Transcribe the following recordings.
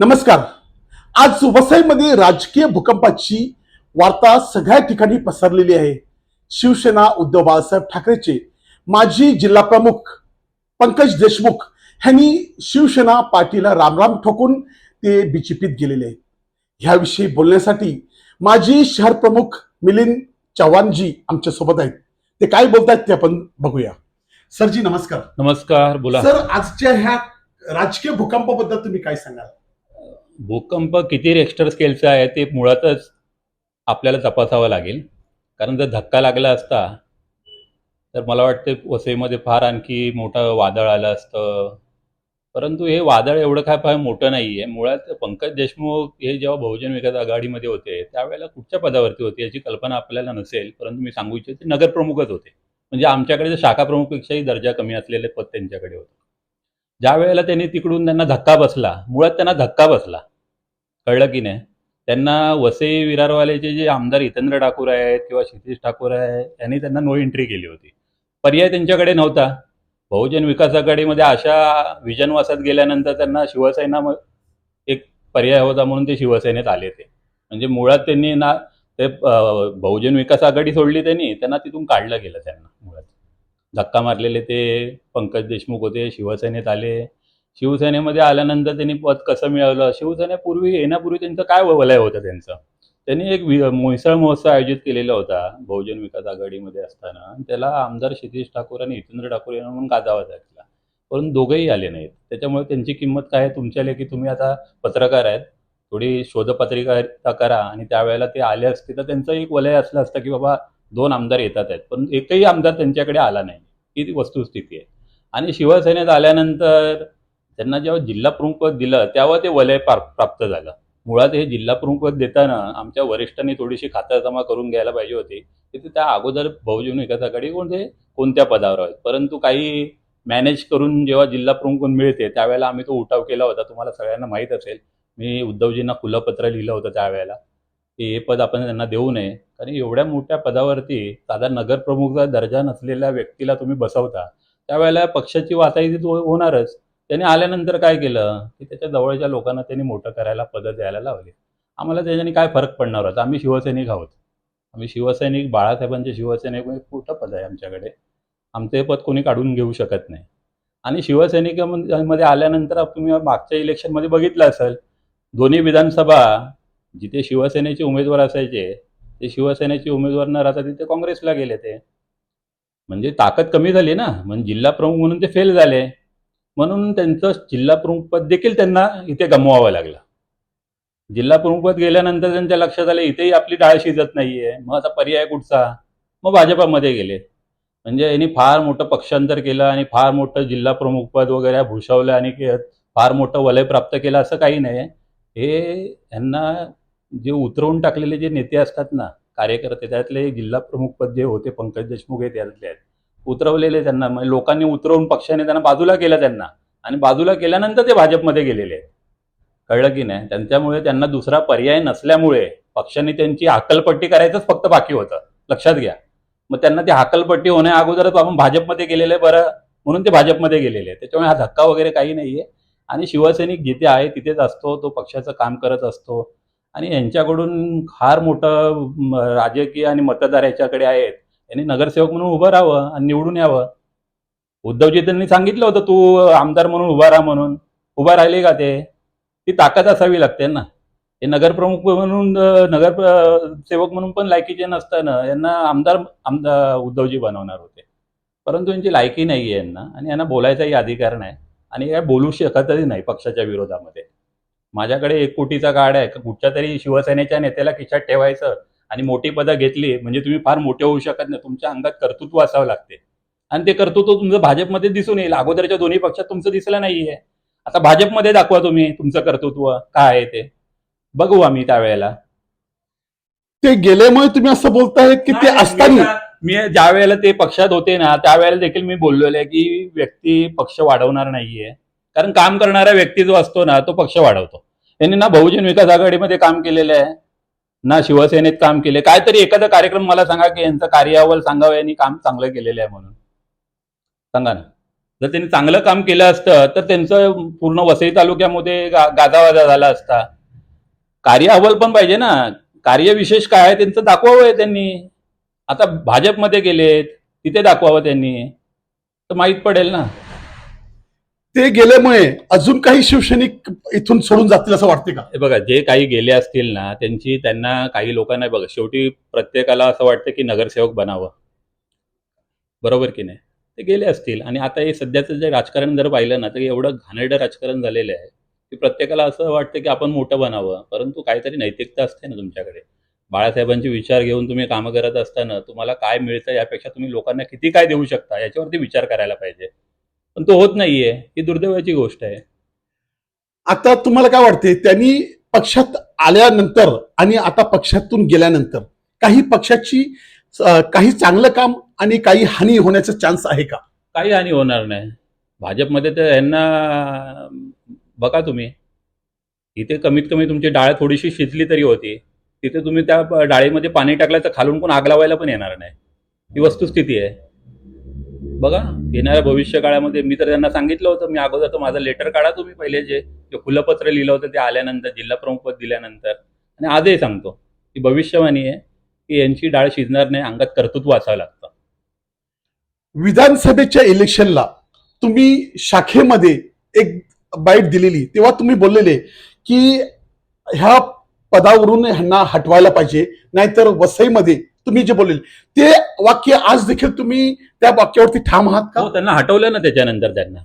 नमस्कार. आज वसईमध्ये राजकीय भूकंपाची वार्ता सगळ्या ठिकाणी पसरलेली आहे. शिवसेना उद्धव बाळासाहेब ठाकरेचे माजी जिल्हा प्रमुख पंकज देशमुख यांनी शिवसेना पार्टीला रामराम ठोकून ते बीजेपीत गेलेले आहेत. ह्याविषयी बोलण्यासाठी माजी शहर प्रमुख मिलिंद चव्हाणजी आमच्यासोबत आहेत. ते काय बोलतायत ते आपण बघूया. सरजी नमस्कार. नमस्कार बोला. सर आजच्या ह्या राजकीय भूकंपाबद्दल तुम्ही काय सांगाल? भूकंप किती रेक्स्टर स्केलचा आहे ते मुळातच आपल्याला तपासावं लागेल. कारण जर धक्का लागला असता तर मला वाटते वसईमध्ये फार आणखी मोठं वादळ आलं असतं. परंतु हे वादळ एवढं काय फार मोठं नाही आहे मुळात पंकज देशमुख हे जेव्हा बहुजन विकास आघाडीमध्ये होते त्यावेळेला कुठच्या पदावरती होते याची कल्पना आपल्याला नसेल. परंतु मी सांगू इच्छितो ते नगरप्रमुखच होते. म्हणजे आमच्याकडे शाखा प्रमुखपेक्षाही दर्जा कमी असलेले पद त्यांच्याकडे होतं. ज्या वेळेला त्यांनी तिकडून त्यांना धक्का बसला मुळात त्यांना धक्का बसला. कळलं की नाही. त्यांना वसई विरारवालेचे जे आमदार हितेंद्र ठाकूर आहेत किंवा क्षितिश ठाकूर आहे यांनी त्यांना नो एंट्री केली होती. पर्याय त्यांच्याकडे नव्हता. बहुजन विकास आघाडीमध्ये अशा विजनवासात गेल्यानंतर त्यांना शिवसेना एक पर्याय होता म्हणून ते शिवसेनेत आले ते. म्हणजे मुळात त्यांनी ना ते बहुजन विकास आघाडी सोडली त्यांनी त्यांना तिथून काढलं गेलं त्यांना मुळात. धक्का मारलेले ते पंकज देशमुख होते शिवसेनेत आले. शिवसेनेमध्ये आल्यानंतर त्यांनी पद कसं मिळवलं? शिवसेनेपूर्वी येण्यापूर्वी त्यांचं काय वलय होतं त्यांचं? त्यांनी एक वि- महोत्सव आयोजित केलेला होता बहुजन विकास आघाडीमध्ये असताना. त्याला आमदार क्षितिश ठाकूर आणि हितेंद्र ठाकूर यांना म्हणून गाजावा लागला परंतु दोघेही आले नाहीत. त्याच्यामुळे त्यांची किंमत काय आहे तुमच्या लेखी? तुम्ही आता पत्रकार आहेत. थोडी शोधपत्रिका करा आणि त्यावेळेला ते आले असते तर त्यांचं एक वलय असलं असतं की बाबा दोन आमदार येतात आहेत. पण एकही आमदार त्यांच्याकडे आला नाही. ही ती वस्तुस्थिती आहे. आणि शिवसेनेत आल्यानंतर त्यांना जेव्हा जिल्हा प्रमुखपद दिलं तेव्हा ते वलय प्राप्त झालं. मुळात हे जिल्हा प्रमुखपद देताना आमच्या वरिष्ठांनी थोडीशी खातरजमा करून घ्यायला पाहिजे होती. की ते त्या अगोदर बहुजन विकास आघाडी कोणते? कोणत्या पदावर आहेत? परंतु काही मॅनेज करून जेव्हा जिल्हा प्रमुख पद मिळते त्यावेळेला आम्ही तो उठाव केला होता. तुम्हाला सगळ्यांना माहीत असेल मी उद्धवजींना खुलं पत्र लिहिलं होतं त्यावेळेला की हे पद आपण त्यांना देऊ नये. कारण एवढ्या मोठ्या पदावरती साधा नगरप्रमुखचा दर्जा नसलेल्या व्यक्तीला तुम्ही बसवता. त्यावेळेला पक्षाची वाताही ती होणारच. त्याने आल्यानंतर काय केलं? की त्याच्या जवळच्या लोकांना त्यांनी मोठं करायला पदं द्यायला लावली. आम्हाला त्याच्याने काय फरक पडणार होता? आम्ही शिवसैनिक आहोत. आम्ही शिवसैनिक बाळासाहेबांचे शिवसैनिक म्हणजे मोठं पद आहे आमच्याकडे. आमचं हे पद कोणी काढून घेऊ शकत नाही. आणि शिवसैनिकामध्ये आल्यानंतर तुम्ही मागच्या इलेक्शनमध्ये बघितलं असेल दोन्ही विधानसभा जिथे शिवसेनेचे उमेदवार असायचे ते शिवसेनेचे उमेदवार न राहता तिथे काँग्रेसला गेले ते. म्हणजे ताकद कमी झाली ना? म्हणजे जिल्हा प्रमुख म्हणून ते फेल झाले. म्हणून त्यांचं जिल्हा प्रमुखपद देखील त्यांना इथे गमवावं लागलं. जिल्हा प्रमुखपद गेल्यानंतर त्यांच्या लक्षात आलं इथेही आपली डाळ शिजत नाहीये मग आता पर्याय कुठचा? मग भाजपामध्ये गेले. म्हणजे यांनी फार मोठं पक्षांतर केलं आणि फार मोठं जिल्हा प्रमुखपद वगैरे भूषवलं आणि फार मोठं वलय प्राप्त केलं असं काही नाही. हे यांना जे उतरवून टाकलेले जे नेते असतात ना कार्यकर्ते त्यातले जिल्हा प्रमुखपद जे होते पंकज देशमुख हे त्यातले आहेत. उतरवलेले त्यांना. म्हणजे लोकांनी उतरवून पक्षाने त्यांना बाजूला केलं त्यांना. आणि बाजूला केल्यानंतर ते भाजपमध्ये गेलेले. आहेत कळलं की नाही? त्यांच्यामुळे त्यांना दुसरा पर्याय नसल्यामुळे पक्षाने त्यांची हाकलपट्टी करायचंच फक्त बाकी होतं. लक्षात घ्या. मग त्यांना ती हाकलपट्टी होण्या अगोदरच आपण भाजपमध्ये गेलेले बरं. म्हणून ते भाजपमध्ये गेलेले. त्याच्यामुळे हा धक्का वगैरे काही नाहीये. आणि शिवसैनिक जिथे आहे तिथेच असतो. तो पक्षाचं काम करत असतो. आणि यांच्याकडून फार मोठं राजकीय आणि मतदार याच्याकडे आहेत. यांनी नगरसेवक म्हणून उभं राहावं आणि निवडून यावं. उद्धवजी त्यांनी सांगितलं होतं तू आमदार म्हणून उभा राहा म्हणून. उभा राहिले का ते? ती ताकद असावी लागते ना. हे नगरप्रमुख म्हणून नगर सेवक म्हणून पण लायकीचे नसताना यांना आमदार आमदार उद्धवजी बनवणार होते. परंतु यांची लायकी नाही आहे यांना आणि यांना बोलायचाही अधिकार नाही आणि काय बोलू शकतही नाही पक्षाच्या विरोधामध्ये. माझ्याकडे एक कोटीचा गाड आहे. कुठच्या तरी शिवसेनेच्या नेत्याला खिशात ठेवायचं आणि मोठी पदं घेतली म्हणजे तुम्ही फार मोठे होऊ शकत नाही. तुमच्या अंगात कर्तृत्व असावं लागते. आणि ते कर्तृत्व तुमचं भाजपमध्ये दिसून येईल. अगोदरच्या दोन्ही पक्षात तुमचं दिसलं नाहीये. आता भाजपमध्ये दाखवा तुम्ही तुमचं कर्तृत्व काय आहे ते. बघू आम्ही त्यावेळेला. ते गेल्यामुळे तुम्ही असं बोलताय की ते असताना मी ज्या वेळेला ते पक्षात होते ना त्यावेळेला देखील मी बोललेलो आहे की व्यक्ती पक्ष वाढवणार नाहीये. कारण काम करणारा व्यक्ती जो असतो ना तो पक्ष वाढवतो. यांनी ना बहुजन विकास आघाडीमध्ये काम केलेलं आहे. ना शिवसेनेत काम केले. काहीतरी एखादा कार्यक्रम मला सांगा की यांचं कार्यावर सांगावं यांनी काम चांगलं केलेलं आहे म्हणून. सांगा ना. जर त्यांनी चांगलं काम केलं असतं तर त्यांचं पूर्ण वसई तालुक्यामध्ये गा गाजावाजा झाला असता. कार्य अहवाल पण पाहिजे ना. कार्य विशेष काय आहे त्यांचं दाखवावं आहे त्यांनी. आता भाजपमध्ये गेलेत तिथे दाखवावं त्यांनी. तर माहीत पडेल ना. ते गेल्यामुळे अजून काही शिवसैनिक इथून सोडून जातील असं वाटते का? हे बघा जे काही गेले असतील ना त्यांची त्यांना काही लोकांना बघा शेवटी प्रत्येकाला असं वाटतं की नगरसेवक बनावं. बरोबर की नाही? ते गेले असतील. आणि आता हे सध्याचं जे राजकारण जर पाहिलं ना तर एवढं घाणेरडं राजकारण झालेलं आहे की प्रत्येकाला असं वाटतं की आपण मोठं बनावं. परंतु काहीतरी नैतिकता असते ना तुमच्याकडे. बाळासाहेबांचे विचार घेऊन तुम्ही कामं करत असताना तुम्हाला काय मिळतं यापेक्षा तुम्ही लोकांना किती काय देऊ शकता याच्यावरती विचार करायला पाहिजे. पण तो होत नाहीये ही दुर्दैवाची गोष्ट आहे. आता तुम्हाला काय वाटते त्यांनी पक्षात आल्यानंतर आणि आता पक्षातून गेल्यानंतर काही पक्षाची काही चांगलं काम आणि काही हानी होण्याचा चान्स आहे का? काही हानी होणार नाही. भाजपमध्ये तर यांना बघा तुम्ही इथे कमीत कमी तुमची डाळ थोडीशी शिजली तरी होती. तिथे तुम्ही त्या डाळीमध्ये पाणी टाकलं तर खालून कोण आग लावायला पण येणार नाही. ही वस्तुस्थिती आहे. बघा येणाऱ्या भविष्य काळामध्ये मी तर त्यांना सांगितलं होतं मी अगोदर तर माझं लेटर काढा तुम्ही पहिले जे जे पत्र लिहिलं होतं ते आल्यानंतर जिल्हा प्रमुख पद दिल्यानंतर. आणि आजही सांगतो की भविष्यवाणी आहे की यांची डाळ शिजणार नाही अंगात कर्तृत्व असावं लागतं. विधानसभेच्या इलेक्शनला तुम्ही शाखेमध्ये एक बाईट दिलेली तेव्हा तुम्ही बोललेले की ह्या पदावरून ह्यांना हटवायला पाहिजे नाहीतर वसईमध्ये तुम्ही जे बोलले ते वाक्य आज देखील तुम्ही त्या वाक्यावरती ठाम आहात का? हो त्यांना हटवलं ना त्याच्यानंतर त्यांना.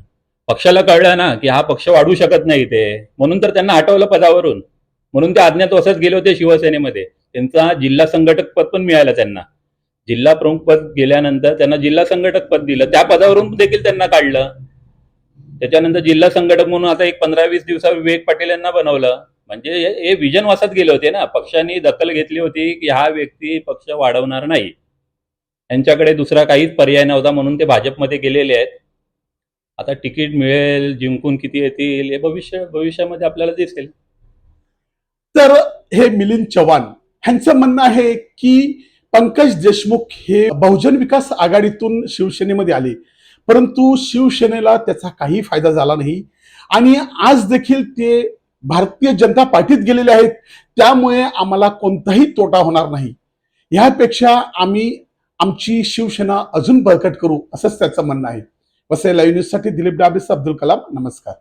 पक्षाला कळलं ना की हा पक्ष वाढू शकत नाही ते म्हणून तर त्यांना हटवलं पदावरून. म्हणून ते अज्ञातवासात गेले होते शिवसेनेमध्ये. त्यांचा जिल्हा संघटक पद पण मिळालं त्यांना. जिल्हा प्रमुख पद गेल्यानंतर त्यांना जिल्हा संघटक पद दिलं. त्या पदावरून देखील त्यांना काढलं. त्याच्यानंतर जिल्हा संघटक म्हणून आता एक पंधरा वीस दिवसा विवेक पाटील यांना बनवलं. म्हणजे हे विजन वासात गेले होते ना. पक्षाने दखल घेतली होती की हा व्यक्ती पक्ष वाढवणार नाही. यांच्याकडे दुसरा काहीच पर्याय नव्हता म्हणून ते भाजपमध्ये गेलेले आहेत. आता तिकीट मिळेल जिंकून किती येतील हे भविष्य भविष्यामध्ये आपल्याला दिसेल. तर हे मिलिंद चव्हाण ह्यांचं म्हणणं आहे की पंकज देशमुख हे बहुजन विकास आघाडीतून शिवसेनेमध्ये आले. परंतु शिवसेनेला त्याचा काही फायदा झाला नाही. आणि आज देखील ते भारतीय जनता पार्टीत गेलेले आहेत त्यामुळे आम्हाला कोणताही तोटा होणार नाही. ह्यापेक्षा आम्ही आमची शिवसेना अजून बळकट करू असंच त्याचं म्हणणं आहे. वसई लाईव्ह न्यूजसाठी दिलीप डाबेस अब्दुल कलाम नमस्कार.